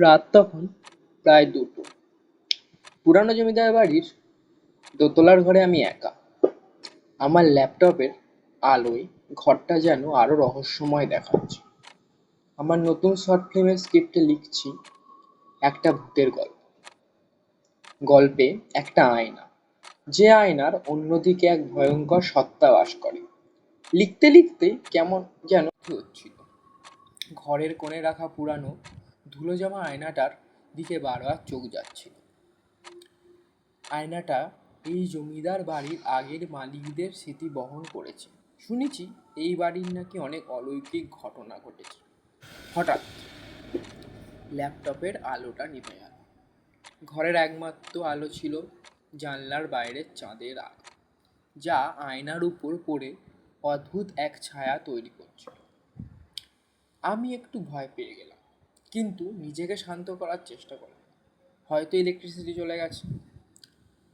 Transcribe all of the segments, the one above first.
রাত তখন প্রায় দুটো। পুরানো জমিদার বাড়ির দোতলার ঘরে আমি একা। আমার ল্যাপটপের আলোয় ঘরটা যেন আরও রহস্যময় দেখাচ্ছে। আমার নতুন শর্ট ফিল্মের স্ক্রিপ্টে লিখছি, একটা ভূতের গল্প। গল্পে একটা আয়না। যে আয়নার অন্যদিকে এক ভয়ঙ্কর সত্তা বাস করে। লিখতে লিখতে কেমন যেন হচ্ছিল। ঘরের কোণে রাখা পুরানো ধুলো জমা আয়নাটার দিকে বারবার চোখ যাচ্ছিল। আয়নাটা এই জমিদার বাড়ির আগের মালিকদের স্মৃতি বহন করেছে। শুনেছি এই বাড়ির নাকি অনেক অলৌকিক ঘটনা ঘটেছে। হঠাৎ ল্যাপটপের আলোটা নিভে গেল ঘরের একমাত্র আলো ছিল জানলার বাইরের চাঁদের আলো, যা আয়নার উপর পড়ে অদ্ভুত এক ছায়া তৈরি করছিল। আমি একটু ভয় পেয়ে গেলাম। কিন্তু নিজেকে শান্ত করার চেষ্টা করলাম হয়তো ইলেকট্রিসিটি চলে গেছে।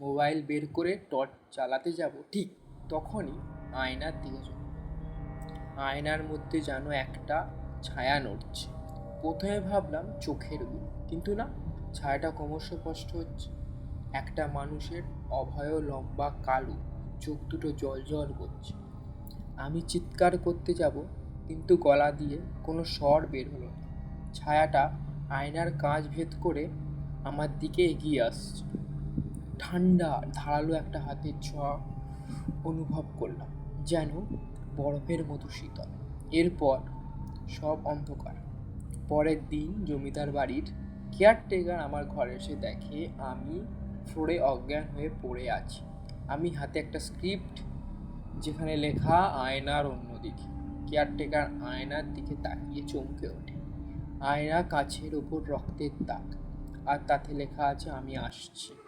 মোবাইল বের করে টর্চ চালাতে যাব, ঠিক তখনই আয়নার দিকে চলে। আয়নার মধ্যে যেন একটা ছায়া নড়ছে। প্রথমে ভাবলাম চোখের গুণ, কিন্তু না, ছায়াটা ক্রমশ স্পষ্ট হচ্ছে। একটা মানুষের অভয় লম্বা কালো, চোখ দুটো জল জল করছে। আমি চিৎকার করতে যাব, কিন্তু গলা দিয়ে কোনো স্বর বের হলো না। ছায়াটা আয়নার কাঁচ ভেদ করে আমার দিকে এগিয়ে আসছে। ঠান্ডা, ধারালো একটা হাতের ছোঁয়া অনুভব করলাম, যেন বরফের মতো শীতল। এরপর সব অন্ধকার। পরের দিন জমিদার বাড়ির কেয়ারটেকার আমার ঘরে এসে দেখে আমি ফ্লোরে অজ্ঞান হয়ে পড়ে আছি। আমি হাতে একটা স্ক্রিপ্ট যেখানে লেখা আয়নার অন্যদিকে। কেয়ারটেকার আয়নার দিকে তাকিয়ে চমকে ওঠে। আয়না কাছের উপর রক্তের দাগ। আর তাতে লেখা আছে আমি আসছি।